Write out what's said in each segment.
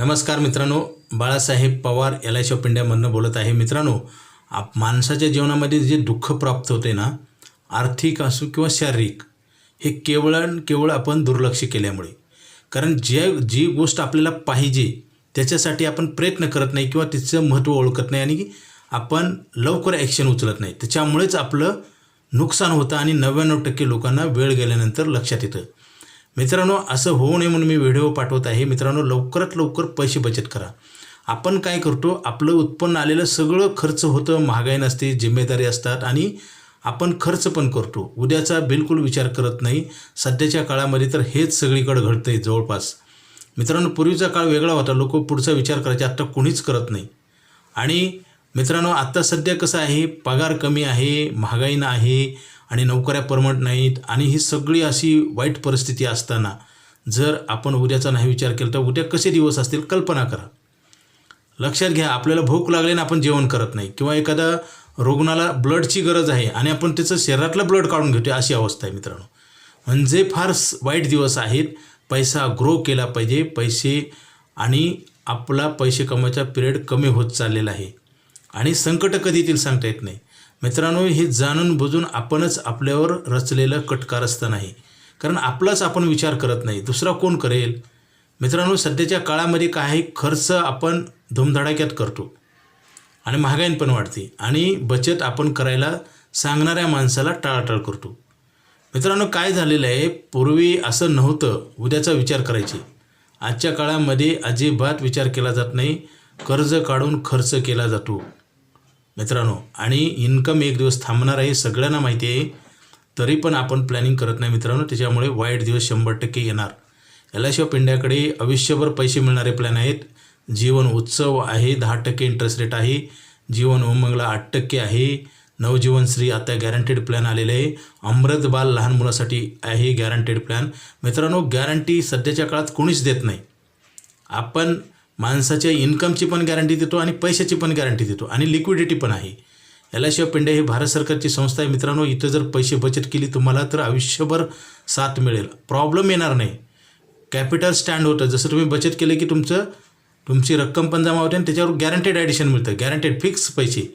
नमस्कार मित्रांनो Balasaheb Pawar L I shop of इंडियामधनं बोलत आहे. मित्रांनो आप माणसाच्या जीवनामध्ये जे दुःख प्राप्त होते ना आर्थिक असो किंवा शारीरिक हे केवळ केवळ आपण दुर्लक्ष केल्यामुळे. कारण जे जी गोष्ट आपल्याला पाहिजे त्याच्यासाठी आपण प्रयत्न करत नाही किंवा तिचं महत्त्व ओळखत नाही आणि आपण लवकर ॲक्शन उचलत नाही. त्याच्यामुळेच आपलं नुकसान होतं आणि नव्याण्णव टक्के लोकांना वेळ गेल्यानंतर लक्षात येतं. मित्रांनो असं होऊ नये म्हणून मी व्हिडिओ पाठवत आहे. मित्रांनो लवकरात लवकर पैसे बचत करा. आपण काय करतो आपलं उत्पन्न आलेलं सगळं खर्च होतं महागाई नसते जिम्मेदारी असतात आणि आपण खर्च पण करतो. उद्याचा बिलकुल विचार करत नाही. सध्याच्या काळामध्ये तर हेच सगळीकडे घडतं आहे जवळपास. मित्रांनो पूर्वीचा काळ वेगळा होता. लोक पुढचा विचार करायचे. आत्ता कोणीच करत नाही. आणि मित्रांनो आत्ता सध्या कसं आहे? पगार कमी आहे महागाईनं आहे आणि नोकऱ्या परमट नाहीत. आणि ही सगळी अशी वाईट परिस्थिती असताना जर आपण उद्याचा नाही विचार केला तर उद्या कसे दिवस असतील? कल्पना करा. लक्षात घ्या आपल्याला भूक लागली आणि आपण जेवण करत नाही. किंवा एखादा रुग्णाला ब्लडची गरज आहे आणि आपण त्याचं शरीरातलं ब्लड काढून घेतो अशी अवस्था आहे मित्रांनो. म्हणजे फार वाईट दिवस आहेत. पैसा ग्रो केला पाहिजे. पैसे आणि आपला पैसे कमवायचा पिरियड कमी होत चाललेला आहे. आणि संकट कधी येतील सांगता येत नाही. मित्रांनो हे जाणून बुजून आपणच आपल्यावर रचलेलं कटकारस्थान आहे कारण आपलाच आपण विचार करत नाही. दुसरा कोण करेल? मित्रांनो सध्याच्या काळामध्ये काही खर्च आपण धुमधडाक्यात करतो. आणि महागाईन पण वाढते. आणि बचत आपण करायला सांगणाऱ्या माणसाला टाळाटाळ करतो. मित्रांनो काय झालेलं आहे? पूर्वी असं नव्हतं. उद्याचा विचार करायचे. आजच्या काळामध्ये अजिबात विचार केला जात नाही. कर्ज काढून खर्च केला जातो. मित्रांनो आणि इन्कम एक दिवस थांबणार आहे सगळ्यांना माहिती आहे. तरी पण आपण प्लॅनिंग करत नाही मित्रांनो त्याच्यामुळे वाईट दिवस शंभर टक्के येणार. एल आय सी ऑफ इंडियाकडे आयुष्यभर पैसे मिळणारे प्लॅन आहेत. जीवन उत्सव आहे दहा टक्के इंटरेस्ट रेट आहे. जीवन उमंगला आठ टक्के आहे. नवजीवन श्री आता गॅरंटेड प्लॅन आलेले आहे. अमृत बाल लहान मुलासाठी आहे गॅरंटेड प्लॅन मित्रांनो गॅरंटी सध्याच्या काळात कोणीच देत नाही. आपण माणसाच्या इन्कमची पण गॅरंटी देतो आणि पैशाची पण गॅरंटी देतो. आणि लिक्विडिटी पण आहे. L I C of India Bharat सरकारची संस्था आहे. मित्रांनो इथं जर पैसे बचत केली तुम्हाला तर आयुष्यभर साथ मिळेल. प्रॉब्लेम येणार नाही. कॅपिटल स्टँड होतं. जसं तुम्ही बचत केलं की तुमचं तुमची रक्कम पण जमा होते आणि त्याच्यावर गॅरंटेड ॲडिशन मिळतं. गॅरंटेड फिक्स पैसे.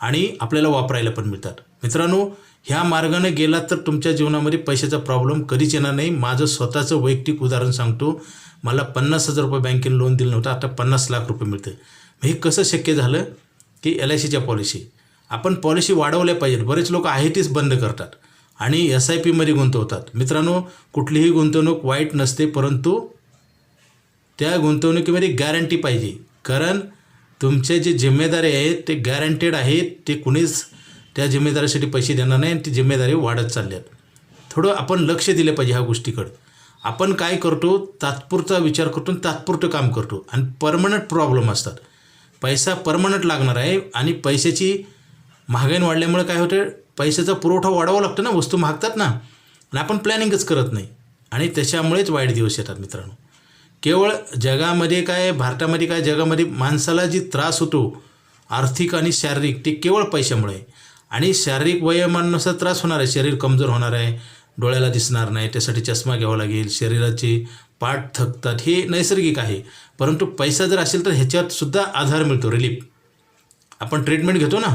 आणि आपल्याला वापरायला पण मिळतात. मित्रांनो ह्या मार्गाने गेलात तर तुमच्या जीवनामध्ये पैशाचा प्रॉब्लेम कधीच येणार नाही. माझं स्वतःचं वैयक्तिक उदाहरण सांगतो. मला पन्नास हजार रुपये बँकेने लोन दिलं नव्हतं. आता पन्नास लाख रुपये मिळतं मग हे कसं शक्य झालं? की एल आय सीच्या पॉलिसी आपण पॉलिसी वाढवल्या पाहिजेत. बरेच लोक आहे तीच बंद करतात. आणि एस आय पीमध्ये गुंतवतात. मित्रांनो कुठलीही गुंतवणूक वाईट नसते परंतु त्या गुंतवणुकीमध्ये गॅरंटी पाहिजे. कारण तुमचे जे जिम्मेदारी आहेत ते गॅरंटेड आहेत. ते कुणीच त्या जिम्मेदारीसाठी पैसे देणार नाही आणि ती जिम्मेदारी वाढत चालल्यात थोडं आपण लक्ष दिलं पाहिजे ह्या गोष्टीकडं. आपण काय करतो तात्पुरता विचार करतो तात्पुरतं काम करतो. आणि परमनंट प्रॉब्लेम असतात. पैसा परमनंट लागणार आहे आणि पैशाची महागाई वाढल्यामुळे काय होतं पैशाचा पुरवठा वाढावा लागतो ना वस्तू मागतात ना. आणि आपण प्लॅनिंगच करत नाही. आणि त्याच्यामुळेच वाईट दिवस येतात मित्रांनो. केवळ जगामध्ये काय भारतामध्ये काय जगामध्ये माणसाला जी त्रास होतो आर्थिक आणि शारीरिक ते केवळ पैशामुळे. आहे. आणि शारीरिक वयोमानानुसार त्रास होणार आहे शरीर कमजोर होणार आहे डोळ्याला दिसणार नाही त्यासाठी चष्मा घ्यावा लागेल शरीराचे पाठ थकतात हे नैसर्गिक आहे. परंतु पैसा जर असेल तर ह्याच्यात सुद्धा आधार मिळतो रिलीफ आपण ट्रीटमेंट घेतो ना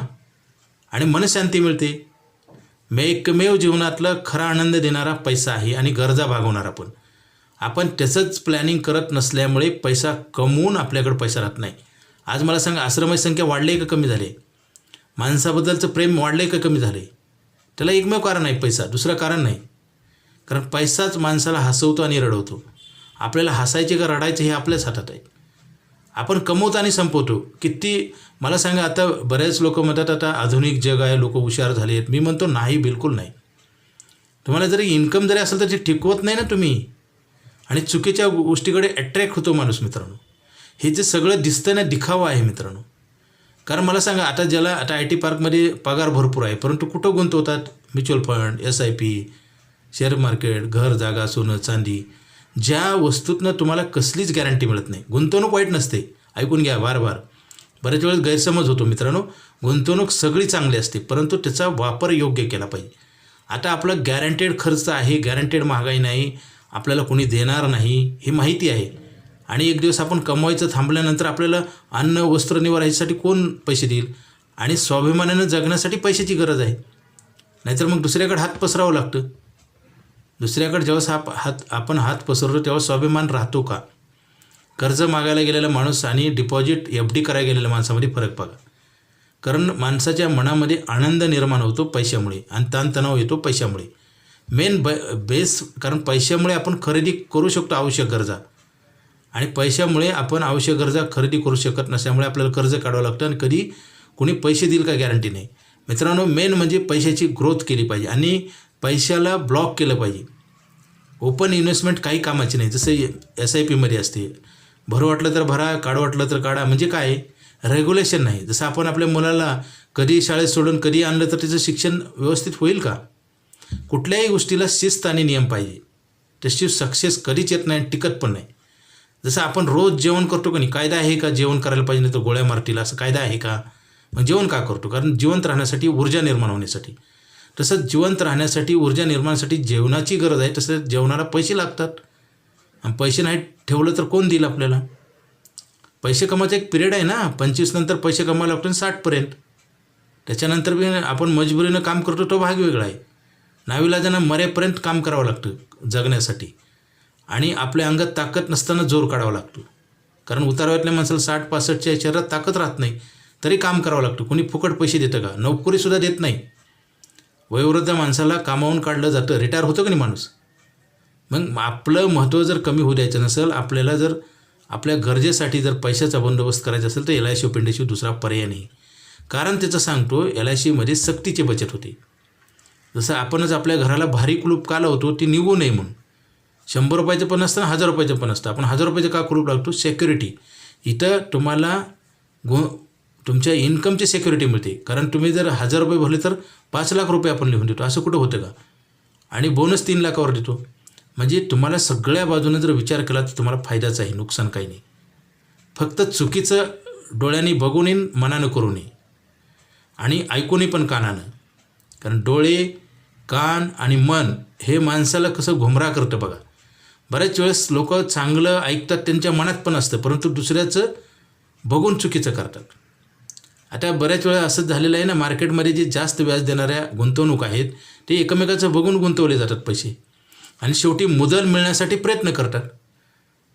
आणि मनशांती मिळते. मे एकमेव जीवनातला खरा आनंद देणारा पैसा आहे आणि गरजा भागवणार आपण. आपण त्याचंच प्लॅनिंग करत नसल्यामुळे पैसा कमवून आपल्याकडे पैसा राहत नाही. आज मला सांगा आश्रमाची संख्या वाढली आहे का कमी झाली? माणसाबद्दलचं प्रेम वाढलं आहे का कमी झालं आहे त्याला एकमेव कारण आहे पैसा दुसरं कारण नाही. कारण पैसाच माणसाला हसवतो आणि रडवतो. आपल्याला हसायचे का रडायचे हे आपल्याच हातात आहे. आपण कमवतो आणि संपवतो. किती मला सांगा आता बरेच लोक म्हणतात आता आधुनिक जग आहे लोक हुशार झाले आहेत मी म्हणतो नाही बिलकुल नाही. तुम्हाला जरी इन्कम जरी असेल तर ते टिकवत नाही ना तुम्ही. आणि चुकीच्या गोष्टीकडे अट्रॅक्ट होतो माणूस मित्रांनो. हे जे सगळं दिसतं ना दिखावा आहे मित्रांनो. कारण मला सांगा आता ज्याला आता आय टी पार्कमध्ये पगार भरपूर आहे परंतु कुठं गुंतवतात? Mutual fund S I P share market घर जागा सोनं चांदी ज्या वस्तूतनं तुम्हाला कसलीच गॅरंटी मिळत नाही. गुंतवणूक वाईट नसते. ऐकून घ्या वार वार बऱ्याच वेळेस गैरसमज होतो मित्रांनो. गुंतवणूक सगळी चांगली असते परंतु त्याचा वापर योग्य केला पाहिजे. आता आपलं गॅरंटेड खर्च आहे गॅरंटेड महागाई नाही आपल्याला कोणी देणार नाही ही माहिती आहे. आणि एक दिवस आपण कमवायचं थांबल्यानंतर आपल्याला अन्न वस्त्र निवारायसाठी कोण पैसे देईल? आणि स्वाभिमानानं जगण्यासाठी पैशाची गरज आहे. नाहीतर मग दुसऱ्याकडे हात पसरावं लागतं. दुसऱ्याकडे जेव्हा हात हात आपण हात पसरतो तेव्हा स्वाभिमान राहतो का? कर्ज मागायला गेलेला माणूस आणि डिपॉझिट एफ डी करायला गेलेल्या माणसामध्ये फरक बघा. कारण माणसाच्या मनामध्ये आनंद निर्माण होतो पैशामुळे आणि ताणतणाव येतो पैशामुळे. मेन ब बेस कारण पैशामुळे आपण खरेदी करू शकतो आवश्यक गरजा. आणि पैशामुळे आपण आवश्यक गरजा खरेदी करू शकत नसल्यामुळे आपल्याला कर्ज काढावं लागतं आणि कधी कोणी पैसे देईल का गॅरंटी नाही. मित्रांनो मेन म्हणजे पैशाची ग्रोथ केली पाहिजे. आणि पैशाला ब्लॉक केलं पाहिजे. ओपन इन्व्हेस्टमेंट काही कामाची नाही. जसं एस आय पीमध्ये असते. भरू वाटलं तर भरा काढू वाटलं तर काढा. म्हणजे काय? रेग्युलेशन नाही. जसं आपण आपल्या मुलाला कधी शाळेत सोडून कधी आणलं तर त्याचं शिक्षण व्यवस्थित होईल का? कुठल्याही गोष्टीला शिस्त आणि नियम पाहिजे. त्याची सक्सेस कधीच येत नाही टिकत पण नाही. जसं आपण रोज जेवण करतो का नाही? कायदा आहे का जेवण करायला पाहिजे नाही तर गोळ्या मारतील? असं कायदा आहे का? मग जेवण का करतो? कारण जिवंत राहण्यासाठी ऊर्जा निर्माण होण्यासाठी. तसंच जिवंत राहण्यासाठी ऊर्जा निर्माणासाठी जेवणाची गरज आहे. तसं जेवणाला पैसे लागतात. आणि पैसे नाही ठेवलं तर कोण देईल आपल्याला? पैसे कमायचा एक पिरियड आहे ना? पंचवीस नंतर पैसे कमायला लागतो साठपर्यंत त्याच्यानंतर बी आपण मजबुरीनं काम करतो तो भाग वेगळा आहे. नाविलाजांना मरेपर्यंत काम करावं लागतं जगण्यासाठी. आणि आपल्या अंगात ताकद नसताना जोर काढावा लागतो. कारण उतारवातल्या माणसाला साठ पासष्टच्या शरीरात ताकद राहत नाही तरी काम करावं लागतं. कोणी फुकट पैसे देतं का? नोकरीसुद्धा देत नाही. वयोवृद्ध माणसाला कामावून काढलं जातं रिटायर होतं का नाही माणूस? मग आपलं महत्त्व जर कमी होऊ द्यायचं नसेल आपल्याला जर आपल्या गरजेसाठी जर पैशाचा बंदोबस्त करायचा असेल तर एल आय सी ऑफ दुसरा पर्याय नाही. कारण त्याचं सांगतो एल आय सीमध्ये सक्तीची बचत होते. जसं आपणच आपल्या घराला भारी कुलूप का लावतो ती निघू नये म्हणून. शंभर रुपयाचं पण असतं हजार रुपयाचं पण असतं आपण हजार रुपयाचं का कुलूप लागतो सेक्युरिटी इथं तुम्हाला गो तुमच्या इन्कमची सेक्युरिटी मिळते. कारण तुम्ही जर हजार रुपये भरले तर पाच लाख रुपये आपण लिहून देतो. असं कुठं होतं का? आणि बोनस तीन लाखावर देतो. म्हणजे तुम्हाला सगळ्या बाजूने जर विचार केला तर तुम्हाला फायदाच आहे नुकसान काही नाही. फक्त चुकीचं डोळ्यांनी बघूनही मनानं करू नये. आणि ऐकूनही पण कानानं. कारण डोळे कान आणि मन हे माणसाला कसं घुमरा करतं बघा. बऱ्याच वेळेस लोक चांगलं ऐकतात त्यांच्या मनात पण असतं परंतु दुसऱ्याचं बघून चुकीचं करतात. आता बऱ्याच वेळा असंच झालेलं आहे ना मार्केटमध्ये जे जास्त व्याज देणाऱ्या गुंतवणूक आहेत ते एकमेकाचं बघून गुंतवले जातात पैसे. आणि शेवटी मुदल मिळण्यासाठी प्रयत्न करतात.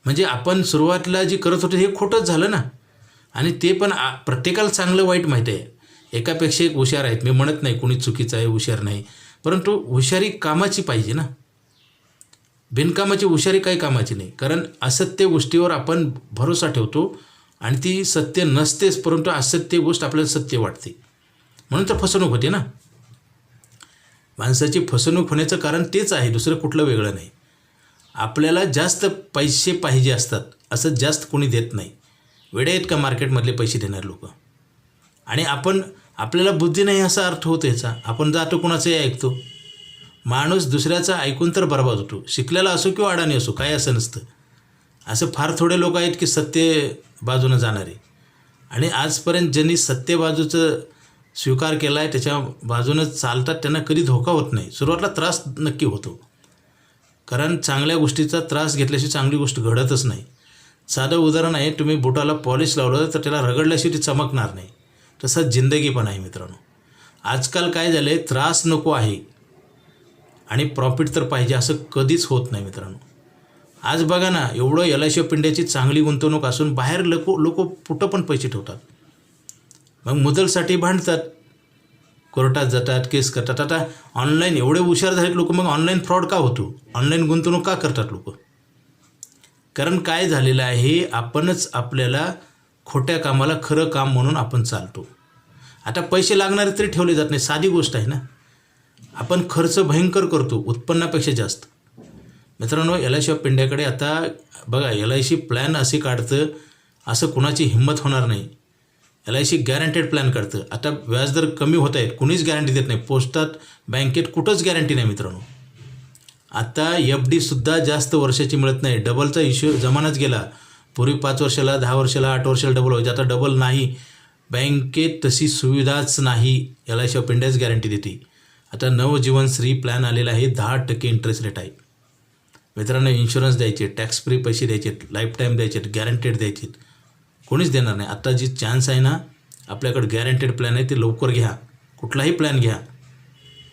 म्हणजे आपण सुरुवातीला जे करत होतो हे खोटंच झालं ना. आणि ते पण आ प्रत्येकाला चांगलं वाईट माहिती आहे. एकापेक्षा एक हुशार आहेत. मी म्हणत नाही कोणी चुकीचं आहे हुशार नाही. परंतु हुशारी कामाची पाहिजे ना. बिनकामाची हुशारी काही कामाची नाही. कारण असत्य गोष्टीवर आपण भरोसा ठेवतो आणि ती सत्य नसतेच परंतु असत्य गोष्ट आपल्याला सत्य वाटते. म्हणून तर फसवणूक होते ना. माणसाची फसवणूक होण्याचं कारण तेच आहे दुसरं कुठलं वेगळं नाही. आपल्याला जास्त पैसे पाहिजे असतात असं जास्त कोणी देत नाही. वेडे आहेत का मार्केटमधले पैसे देणारे लोक? आणि आपण आपल्याला बुद्धी नाही असा अर्थ होतो याचा. आपण जातो कुणाचंही ऐकतो. माणूस दुसऱ्याचा ऐकून तर बरबाद होतो. शिकलेला असो किंवा अडाणी असो काय असं नसतं. असं फार थोडे लोक आहेत की सत्य बाजूनं जाणारे आणि आजपर्यंत ज्यांनी सत्य बाजूचं स्वीकार केला आहे त्याच्या बाजूनं चालतात त्यांना कधी धोका होत नाही. सुरुवातीला त्रास नक्की होतो. कारण चांगल्या गोष्टीचा त्रास घेतल्याशिवाय चांगली गोष्ट घडतच नाही. साधं उदाहरण आहे तुम्ही बुटाला पॉलिश लावलं तर त्याला रगडल्याशिवाय ती चमकणार नाही. तसंच जिंदगी पण आहे मित्रांनो. आजकाल काय झालं आहे त्रास नको आहे. आणि प्रॉफिट तर पाहिजे असं कधीच होत नाही मित्रांनो. आज बघा ना एवढं एल आय सी पिंड्याची चांगली गुंतवणूक असून बाहेर लोक लोक कुठं पण पैसे ठेवतात. मग मुदलसाठी भांडतात. कोर्टात जातात केस करतात. आता ऑनलाईन एवढे हुशार झालेत लोक मग ऑनलाईन फ्रॉड का होतो? ऑनलाईन गुंतवणूक का करतात लोक? कारण काय झालेलं आहे आपणच आपल्याला खोट्या कामाला खरं काम म्हणून आपण चालतो. आता पैसे लागणारे तरी ठेवले जात नाही साधी गोष्ट आहे ना. आपण खर्च भयंकर करतो उत्पन्नापेक्षा जास्त. मित्रांनो एल आय सी ऑफ इंडियाकडे आता बघा एल आय सी प्लॅन असे काढतं असं कुणाची हिंमत होणार नाही. L I C guaranteed plan काढतं. आता व्याजदर कमी होत आहेत कुणीच गॅरंटी देत नाही. पोस्टात बँकेत कुठंच गॅरंटी नाही मित्रांनो. आता एफ डीसुद्धा जास्त वर्षाची मिळत नाही. डबलचा इश्यू जमानाच गेला. पूर्वी पाच वर्षाला दहा वर्षाला आठ वर्षाला डबल व्हायचे. आता डबल नाही. बँकेत तशी सुविधाच नाही. एल आय सी ऑफ इंडियाच गॅरंटी देते. आता नवजीवन श्री प्लॅन आलेला आहे दहा टक्के इंटरेस्ट रेट आहे. मित्रांनो इन्शुरन्स द्यायचे टॅक्स फ्री पैसे द्यायचे लाईफ टाईम द्यायचे गॅरंटेड द्यायचे. कोणीच देणार नाही. आत्ता जी चान्स आहे ना आपल्याकडे गॅरंटेड प्लॅन आहे ते लवकर घ्या. कुठलाही प्लॅन घ्या.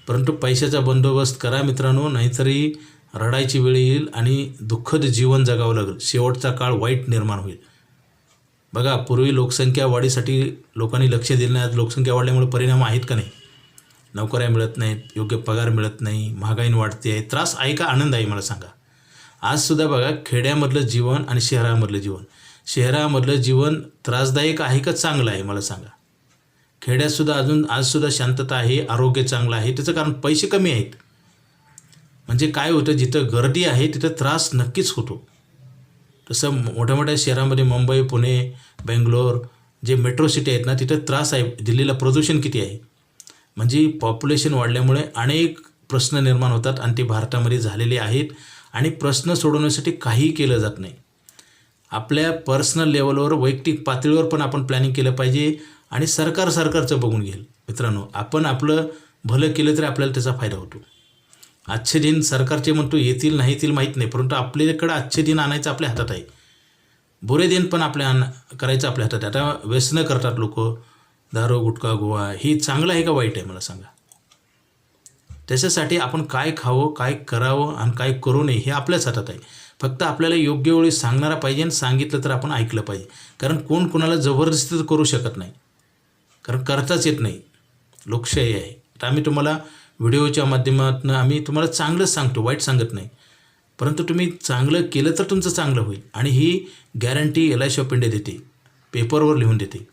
परंतु पैशाचा बंदोबस्त करा मित्रांनो नाहीतरी रडायची वेळ येईल आणि दुःखद जीवन जगावं लागेल. शेवटचा काळ वाईट निर्माण होईल. बघा पूर्वी लोकसंख्या वाढीसाठी लोकांनी लक्ष दिलं नाही. आज लोकसंख्या वाढल्यामुळे परिणाम आहेत का नाही? नोकऱ्या मिळत नाहीत योग्य पगार मिळत नाही महागाईन वाढते आहे. त्रास आहे का? आनंद आहे मला सांगा. आजसुद्धा बघा खेड्यामधलं जीवन आणि शहरामधलं जीवन. शहरामधलं जीवन त्रासदायक आहे का चांगलं आहे मला सांगा. खेड्यातसुद्धा अजून आजसुद्धा शांतता आहे आरोग्य चांगलं आहे त्याचं कारण पैसे कमी आहेत. म्हणजे काय होतं जिथं गर्दी आहे तिथं त्रास नक्कीच होतो. तसं मोठ्या मोठ्या शहरामध्ये मुंबई पुणे बेंगलोर जे मेट्रो सिटी आहेत ना तिथं त्रास आहे दिल्लीला प्रदूषण किती आहे. म्हणजे पॉप्युलेशन वाढल्यामुळे अनेक प्रश्न निर्माण होतात आणि ते भारतामध्ये झालेले आहेत. आणि प्रश्न सोडवण्यासाठी काहीही केलं जात नाही. आपल्या पर्सनल लेवलवर वैयक्तिक पातळीवर पण आपण प्लॅनिंग केलं पाहिजे आणि सरकार सरकारचं बघून घेईल. मित्रांनो आपण आपलं भलं केलं तरी आपल्याला त्याचा फायदा होतो. आजचे दिन सरकारचे म्हणतो येतील नाही येतील माहीत नाही परंतु आपल्याकडं आजचे दिन आणायचं आपल्या हातात आहे. बुरे दिन पण आपल्या आण करायचं आपल्या हातात आता व्यसनं करतात लोक. दारू गुटखा गोवा ही चांगलं आहे का वाईट आहे मला सांगा? त्याच्यासाठी आपण काय खावं काय करावं आणि काय करू नये हे आपल्याच हातात आहे. फक्त आपल्याला योग्य वेळी सांगणारा पाहिजे आणि सांगितलं तर आपण ऐकलं पाहिजे. कारण कोण कोणाला जबरदस्ती तर करू शकत नाही. कारण करताच येत नाही. लोकशाही आहे. तर आम्ही तुम्हाला व्हिडिओच्या माध्यमातून आम्ही तुम्हाला चांगलंच सांगतो वाईट सांगत नाही. परंतु तुम्ही चांगलं केलं तर तुमचं चांगलं होईल. आणि ही guarantee L I C of India देते पेपरवर लिहून देते.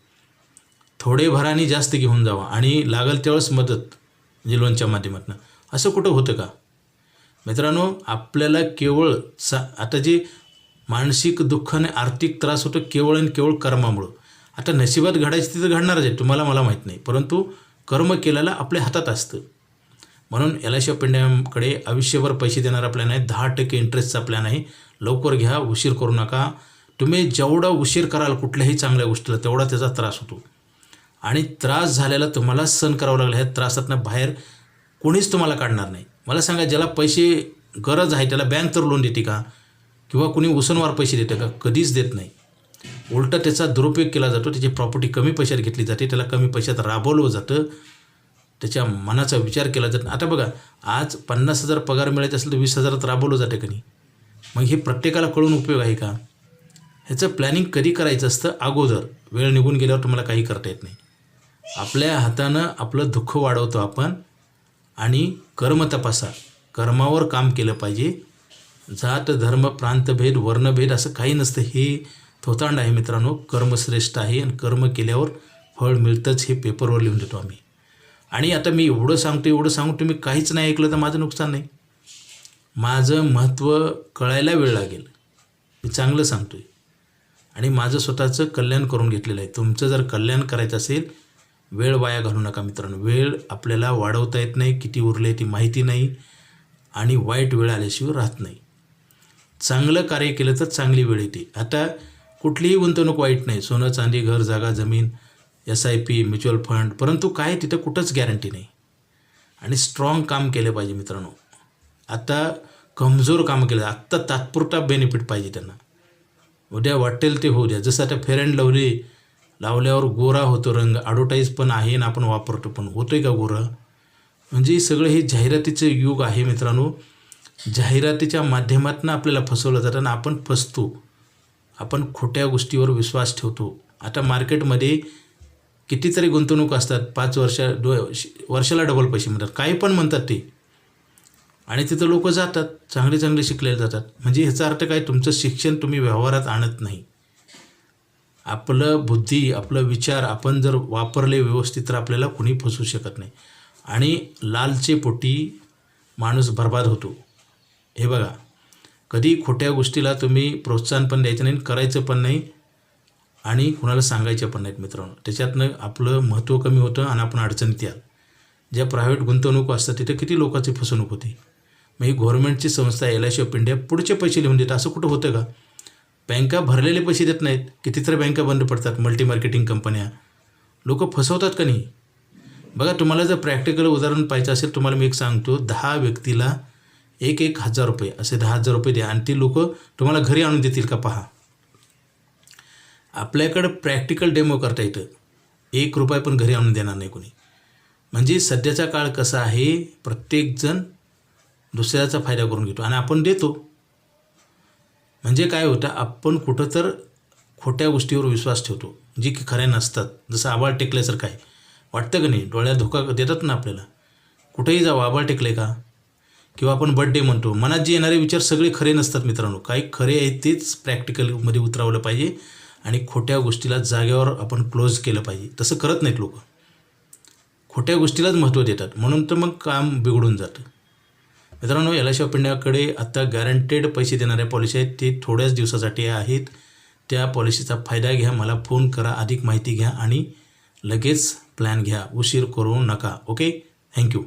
थोडे भराने जास्त घेऊन जावा आणि लागल त्यावेळेस मदत. म्हणजे लोनच्या माध्यमातून असं कुठं होतं का? मित्रांनो आपल्याला केवळ सा आता जे मानसिक दुःख आणि आर्थिक त्रास होतो केवळ आणि केवळ कर्मामुळं. आता नशिबात घडायचं तिथं घडणारच आहे तुम्हाला मला माहीत नाही. परंतु कर्म केलेलं आपल्या हातात असतं. म्हणून एल आय सी आयुष्यभर पैसे देणारा प्लॅन आहे दहा टक्के इंटरेस्टचा प्लॅन आहे. लवकर घ्या उशीर करू नका. तुम्ही जेवढा उशीर कराल कुठल्याही चांगल्या गोष्टीला तेवढा त्याचा त्रास होतो. आणि त्रास झालेला तुम्हाला सहन करावं लागलं. ह्या त्रासातनं बाहेर कोणीच तुम्हाला काढणार नाही. मला सांगा ज्याला पैसे गरज आहे त्याला बँक तर लोन देते का? किंवा कुणी उसनवार पैसे देते का? कधीच देत नाही. उलटं त्याचा दुरुपयोग केला जातो. त्याची प्रॉपर्टी कमी पैशात घेतली जाते. त्याला कमी पैशात राबवलं जातं. त्याच्या मनाचा विचार केला जात आता बघा आज पन्नास हजार पगार मिळायचे असेल तर वीस हजारात राबवलं जाते का नाही? मग हे प्रत्येकाला कळून उपयोग आहे का? ह्याचं प्लॅनिंग कधी करायचं असतं? अगोदर. वेळ निघून गेल्यावर तुम्हाला काही करता येत नाही. आपल्या हातानं आपलं दुःख वाढवतो आपण आणि कर्म तपासा. कर्मावर काम केलं पाहिजे. जात धर्म प्रांतभेद वर्णभेद असं काही नसतं. हे थोतांड आहे मित्रांनो. कर्मश्रेष्ठ आहे आणि कर्म केल्यावर फळ मिळतंच हे पेपरवर लिहून देतो आम्ही. आणि आता मी एवढं सांगतो एवढं सांगून तुम्ही काहीच नाही ऐकलं तर माझं नुकसान नाही. माझं महत्त्व कळायला वेळ लागेल. मी चांगलं सांगतो आहे आणि माझं स्वतःचं कल्याण करून घेतलेलं आहे. तुमचं जर कल्याण करायचं असेल वेळ वाया घालू नका मित्रांनो. वेळ आपल्याला वाढवता येत नाही किती उरले ती माहिती नाही आणि वाईट वेळ आल्याशिवाय राहत नाही. चांगलं कार्य केलं तर चांगली वेळ येते. आता कुठलीही गुंतवणूक वाईट नाही. सोनं चांदी घर जागा जमीन S I P mutual fund परंतु काय तिथं कुठंच गॅरंटी नाही. आणि स्ट्रॉंग काम केलं पाहिजे मित्रांनो. आता कमजोर काम केलं. आत्ता तात्पुरता बेनिफिट पाहिजे त्यांना. उद्या वाटेल ते होऊ द्या. जसं आता फेर अँड लवली लावल्यावर गोरा होतो रंग. ॲडव्हर्टाईज पण आहे ना आपण वापरतो पण. होतोय का गोरा? म्हणजे सगळं हे जाहिरातीचं युग आहे मित्रांनो. जाहिरातीच्या माध्यमातून आपल्याला फसवलं जातं आणि आपण फसतो. आपण खोट्या गोष्टीवर विश्वास ठेवतो. आता मार्केटमध्ये कितीतरी गुंतवणूक असतात. पाच वर्ष दो वर्षाला डबल पैसे म्हणतात काही पण म्हणतात ते. आणि तिथं लोक जातात. चांगले चांगले शिकलेले जातात. म्हणजे ह्याचा अर्थ काय? तुमचं शिक्षण तुम्ही व्यवहारात आणत नाही. आपलं बुद्धी आपलं विचार आपण जर वापरले व्यवस्थित तर आपल्याला कुणी फसवू शकत नाही. आणि लालचे पोटी माणूस बर्बाद होतो. हे बघा कधी खोट्या गोष्टीला तुम्ही प्रोत्साहन पण द्यायचं नाही करायचं पण नाही आणि कुणाला सांगायचं पण नाहीत मित्रांनो. त्याच्यातनं आपलं महत्त्व कमी होतं आणि आपण अडचणीत याल. ज्या प्रायव्हेट गुंतवणूक असतात तिथे किती लोकांची फसवणूक होती? मग ही गव्हर्नमेंटची संस्था L I C of India पुढचे पैसे लिहून देतात असं कुठं होतं का? बँका भरलेले पैसे देत नाहीत कितीतरी बँका बंद पडतात मल्टी मार्केटिंग कंपन्या. लोक फसवतात का नाही? बघा तुम्हाला जर प्रॅक्टिकल उदाहरण पाहिजे असेल तुम्हाला मी एक सांगतो दहा व्यक्तीला एक एक हजार रुपये असे दहा हजार रुपये द्या आणि ती लोक तुम्हाला घरी आणून देतील का पहा. आपल्याकडं प्रॅक्टिकल डेमो करता येतं. एक रुपये पण घरी आणून देणार नाही कोणी. म्हणजे सध्याचा काळ कसा आहे प्रत्येकजण दुसऱ्याचा फायदा करून घेतो. आणि आपण देतो. म्हणजे काय होतं आपण कुठं तर खोट्या गोष्टीवर विश्वास ठेवतो जी की खऱ्या नसतात. जसं आबाळ टेकल्यासारखं आहे. वाटतं का नाही? डोळ्यात धोका देतात ना आपल्याला? कुठेही जावं आबाळ टेकले का? किंवा आपण बड्डे म्हणतो मनात जे येणारे विचार सगळे खरे नसतात मित्रांनो. काही खरे आहेत तेच प्रॅक्टिकलमध्ये उतरवलं पाहिजे आणि खोट्या गोष्टीला जागेवर आपण क्लोज केलं पाहिजे. तसं करत नाहीत लोक. खोट्या गोष्टीलाच महत्त्व देतात. म्हणून तर मग काम बिघडून जातं. मित्रांनो एल आय सी ऑफ इंडियाकडे आत्ता गॅरंटेड पैसे देणाऱ्या पॉलिसी आहेत ते थोड्याच दिवसासाठी आहेत. त्या पॉलिसीचा फायदा घ्या मला फोन करा अधिक माहिती घ्या आणि लगेच प्लॅन घ्या. उशीर करू नका ओके थँक्यू